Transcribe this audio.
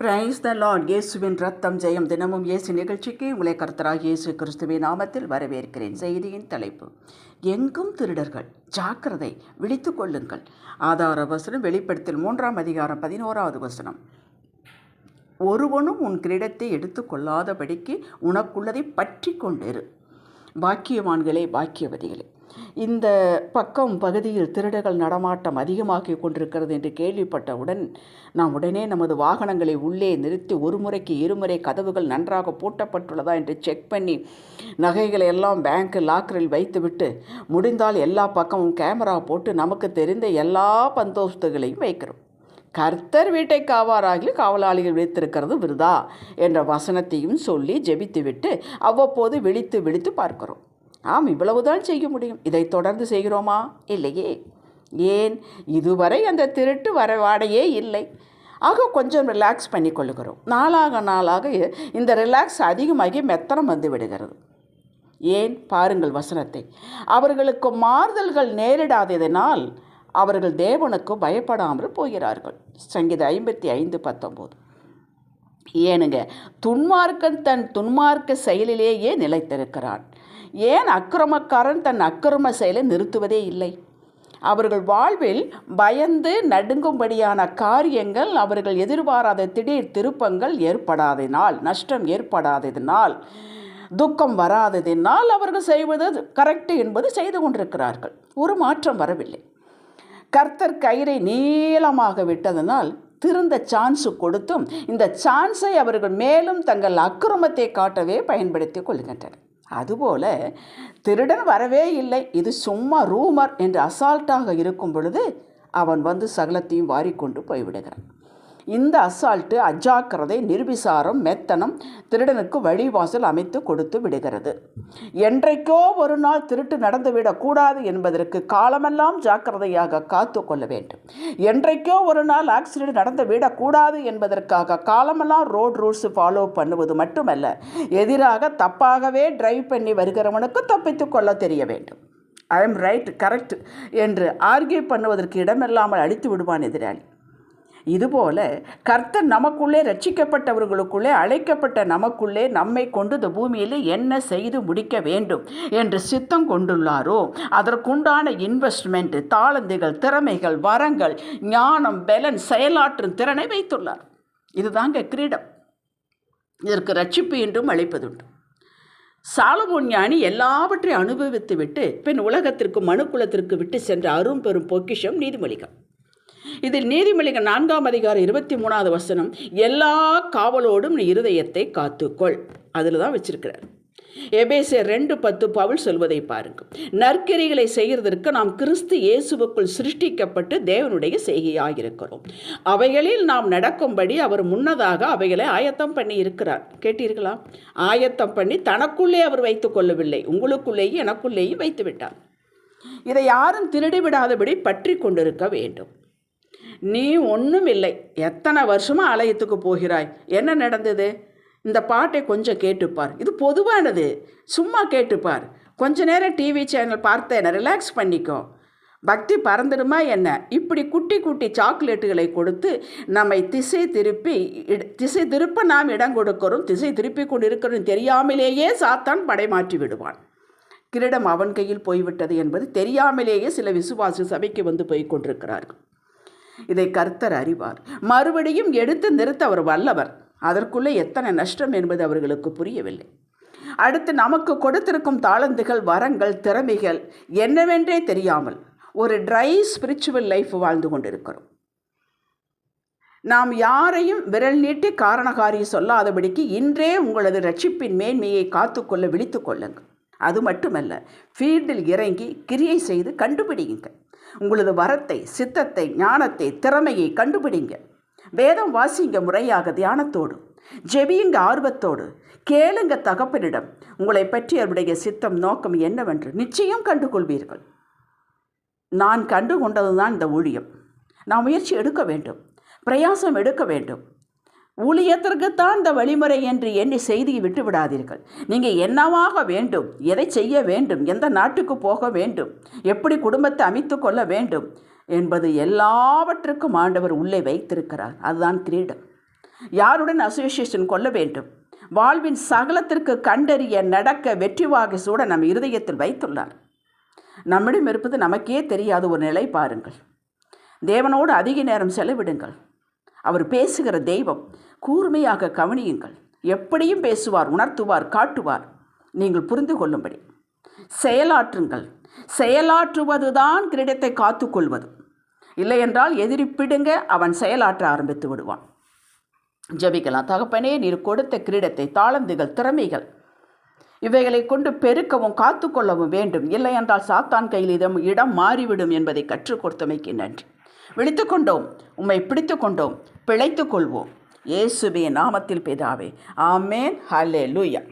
Praise the Lord இயேசுவின் ரத்தம் ஜெயம் தினமும் இயேசு நிகழ்ச்சிக்கு உங்களை கர்த்தராக இயேசு கிறிஸ்துவின் நாமத்தில் வரவேற்கிறேன். செய்தியின் தலைப்பு எங்கும் திருடர்கள் ஜாக்கிரதை விழித்து கொள்ளுங்கள். ஆதார வசனம் வெளிப்படுத்தல் மூன்றாம் அதிகாரம் பதினோராவது வசனம். ஒருவனும் உன் கிரீடத்தை எடுத்து கொள்ளாதபடிக்கு உனக்குள்ளதை பற்றி கொண்டிரு. பாக்கியவான்களே பாக்கியவதிகளே இந்த பக்கம் பகுதியில் திருடர்கள் நடமாட்டம் அதிகமாகி கொண்டிருக்கிறது என்று கேள்விப்பட்டவுடன் நாம் உடனே நமது வாகனங்களை உள்ளே நிறுத்தி ஒரு முறைக்கு இருமுறை கதவுகள் நன்றாக பூட்டப்பட்டுள்ளதா என்று செக் பண்ணி நகைகளை எல்லாம் பேங்க் லாக்கரில் வைத்துவிட்டு முடிந்தால் எல்லா பக்கமும் கேமரா போட்டு நமக்கு தெரிந்த எல்லா பந்தோஸ்துகளையும் வைக்கிறோம். கர்த்தர் வீட்டை காவாராகில் காவலாளிகள் வைத்திருக்கிறது விருதா? என்ற வசனத்தையும் சொல்லி ஜெபித்துவிட்டு அவ்வப்போது விழித்து விழித்து பார்க்கிறோம். நாம் இவ்வளவுதான் செய்ய முடியும். இதை தொடர்ந்து செய்கிறோமா? இல்லையே. ஏன்? இதுவரை அந்த திருட்டு வரவாடையே இல்லை. ஆக கொஞ்சம் ரிலாக்ஸ் பண்ணி கொள்ளுகிறோம். நாளாக நாளாக இந்த ரிலாக்ஸ் அதிகமாகி மெத்தனம் வந்து விடுகிறது. ஏன்? பாருங்கள் வசனத்தை. அவர்களுக்கு மாறுதல்கள் நேரிடாததினால் அவர்கள் தேவனுக்கு பயப்படாமல் போகிறார்கள். சங்கீத ஐம்பத்தி ஐந்து பத்தொம்போது. ஏனுங்க துன்மார்க்கன் தன் துன்மார்க்க செயலிலேயே நிலைத்திருக்கிறான். ஏன் அக்கிரமக்காரன் தன் அக்கிரம செயலை நிறுத்துவதே இல்லை? அவர்கள் வாழ்வில் பயந்து நடுங்கும்படியான காரியங்கள் அவர்கள் எதிர்பாராத திடீர் திருப்பங்கள் ஏற்படாததினால் நஷ்டம் ஏற்படாததினால் துக்கம் வராததினால் அவர்கள் செய்வது கரெக்டு என்பது செய்து கொண்டிருக்கிறார்கள். ஒரு மாற்றம் வரவில்லை. கர்த்தர் கயிறை நீளமாக விட்டதனால் திருந்த சான்ஸு கொடுத்தும் இந்த சான்ஸை அவர்கள் மேலும் தங்கள் அக்கிரமத்தை காட்டவே பயன்படுத்தி கொள்கின்றனர். அதுபோல திருடன் வரவே இல்லை. இது சும்மா ரூமர் என்று அசால்ட்டாக இருக்கும் பொழுது அவன் வந்து சகலத்தையும் வாரிக்கொண்டு போய்விடுகிறான். இந்த அசால்ட்டு அஜாக்கிரதை நிர்விசாரம் மெத்தனம் திருடனுக்கு வழிவாசல் அமைத்து கொடுத்து விடுகிறது. என்றைக்கோ ஒரு நாள் திருட்டு நடந்துவிடக்கூடாது என்பதற்கு காலமெல்லாம் ஜாக்கிரதையாக காத்து கொள்ள வேண்டும். என்றைக்கோ ஒரு நாள் ஆக்சிடென்ட் நடந்து விடக்கூடாது என்பதற்காக காலமெல்லாம் ரோட் ரூல்ஸ் ஃபாலோ பண்ணுவது மட்டுமல்ல எதிராக தப்பாகவே டிரைவ் பண்ணி வருகிறவனுக்கு தப்பித்து கொள்ள தெரிய வேண்டும். ஐ எம் ரைட் கரெக்ட் என்று ஆர்கியூ பண்ணுவதற்கு இடமில்லாமல் அழித்து விடுவான் எதிராளி. இதுபோல கர்த்தர் நமக்குள்ளே ரட்சிக்கப்பட்டவர்களுக்குள்ளே அழைக்கப்பட்ட நமக்குள்ளே நம்மை கொண்டு இந்த பூமியில் என்ன செய்து முடிக்க வேண்டும் என்று சித்தம் கொண்டுள்ளாரோ? அதற்குண்டான இன்வெஸ்ட்மெண்ட் தாளந்துகள் திறமைகள் வரங்கள் ஞானம் பலன் செயலாற்றும் திறனை வைத்துள்ளார். இதுதாங்க கிரீடம். இதற்கு ரட்சிப்பு என்றும் அழைப்பதுண்டு. சாலமோன் ஞானி எல்லாவற்றையும் அனுபவித்து விட்டு பின் உலகத்திற்கு மனுக்குலத்திற்கு விட்டு சென்ற அரும்பெரும் பொக்கிஷம் நீதிமொழிகள். இதில் நீதிமொழிகள் நான்காம் அதிகாரம் இருபத்தி மூணாவது வசனம் எல்லா காவலோடும் நீ இருதயத்தை காத்துக்கொள். அதில் தான் வச்சிருக்கிறார். எபேசே ரெண்டு பத்து பவுல் சொல்வதை பாருங்கள். நற்கிரிகளை செய்கிறதற்கு நாம் கிறிஸ்து இயேசுவுக்குள் சிருஷ்டிக்கப்பட்டு தேவனுடைய செய்கையாக இருக்கிறோம் அவைகளில் நாம் நடக்கும்படி அவர் முன்னதாக அவைகளை ஆயத்தம் பண்ணி இருக்கிறார் கேட்டீர்களா? ஆயத்தம் பண்ணி தனக்குள்ளே அவர் வைத்துக் கொள்ளவில்லை. உங்களுக்குள்ளேயும் எனக்குள்ளேயும் வைத்து விட்டார் இதை யாரும் திருடி விடாதபடி பற்றி கொண்டிருக்க வேண்டும். நீ ஒன்றும் இல்லை எத்தனை வருஷமாக ஆலயத்துக்கு போகிறாய்? என்ன நடந்தது? இந்த பாட்டை கொஞ்சம் கேட்டுப்பார். இது பொதுவானது. சும்மா கேட்டுப்பார். கொஞ்ச நேரம் டிவி சேனல் பார்த்தேன். ரிலாக்ஸ் பண்ணிக்கோ. பக்தி பறந்துடுமா என்ன? இப்படி குட்டி குட்டி சாக்லேட்டுகளை கொடுத்து நம்மை திசை திருப்பி திசை திருப்ப நாம் இடம் கொடுக்கிறோம். திசை திருப்பி கொண்டு இருக்கிறோம் தெரியாமலேயே சாத்தான் படைமாற்றி விடுவான். கிரீடம் அவன் கையில் போய்விட்டது என்பது தெரியாமலேயே சில விசுவாசி சபைக்கு வந்து போய் கொண்டிருக்கிறார்கள். இதை கர்த்தர் அறிவார். மறுபடியும் எடுத்து நிறுத்த அவர் வல்லவர். அதற்குள்ளே எத்தனை நஷ்டம் என்பது அவர்களுக்கு புரியவில்லை. அடுத்து நமக்கு கொடுத்திருக்கும் தாளந்துகள் வரங்கள் திறமைகள் என்னவென்றே தெரியாமல் ஒரு ட்ரை ஸ்பிரிச்சுவல் லைஃப் வாழ்ந்து கொண்டிருக்கிறோம். நாம் யாரையும் விரல் நீட்டி காரணகாரியம் சொல்லாதபடிக்கு இன்றே உங்களது ரட்சிப்பின் மேன்மையை காத்துக்கொள்ள விழித்து கொள்ளுங்கள். அது மட்டுமல்ல ஃபீல்டில் இறங்கி கிரியை செய்து கண்டுபிடியுங்கள். உங்களது வரத்தை சித்தத்தை ஞானத்தை திறமையை கண்டுபிடிங்க. வேதம் வாசிங்க முறையாக தியானத்தோடு. ஜெபியுங்க ஆர்வத்தோடு. கேளுங்க தகப்பனிடம். உங்களை பற்றி அவருடைய சித்தம் நோக்கம் என்னவென்று நிச்சயம் கண்டுகொள்வீர்கள். நான் கண்டு கொண்டதுதான் இந்த ஊழியம். நான் முயற்சி எடுக்க வேண்டும். பிரயாசம் எடுக்க வேண்டும். ஊழியத்திற்குத்தான் இந்த வழிமுறை என்று எண்ணி செய்தியை விட்டு விடாதீர்கள். நீங்கள் என்னவாக வேண்டும் எதை செய்ய வேண்டும் எந்த நாட்டுக்கு போக வேண்டும் எப்படி குடும்பத்தை அமைத்து கொள்ள வேண்டும் என்பது எல்லாவற்றுக்கும் ஆண்டவர் உள்ளே வைத்திருக்கிறார். அதுதான் கிரீடம். யாருடன் அசோசியேஷன் கொள்ள வேண்டும்? வாழ்வின் சகலத்திற்கு கண்டறிய நடக்க வெற்றி வாகை சூட நம் இருதயத்தில் வைத்துள்ளார். நம்மிடம் இருப்பது நமக்கே தெரியாத ஒரு நிலை பாருங்கள். தேவனோடு அதிக நேரம் செலவிடுங்கள். அவர் பேசுகிற தெய்வம் கூர்மையாக கவனியுங்கள். எப்படியும் பேசுவார் உணர்த்துவார் காட்டுவார். நீங்கள் புரிந்து கொள்ளும்படி. செயலாற்றுங்கள். செயலாற்றுவதுதான் கிரீடத்தை காத்துக்கொள்வது இல்லையென்றால் எதிரி பிடுங்க அவன் செயலாற்ற ஆரம்பித்து விடுவான். ஜெபிக்கலாம். தகப்பனே நீர் கொடுத்த கிரீடத்தை தாளந்துகள் திறமைகள் இவைகளை கொண்டு பெருக்கவும் காத்துக்கொள்ளவும் வேண்டும். இல்லையென்றால் சாத்தான் கையில் இதம் இடம் மாறிவிடும் என்பதை கற்றுக் கொடுத்தமைக்கு நன்றி. விழித்து கொண்டோம். உம்மை பிடித்து கொண்டோம். பிழைத்து கொள்வோம். இயேசுவே நாமத்தில் பிதாவே. ஆமேன். ஹலே லூயா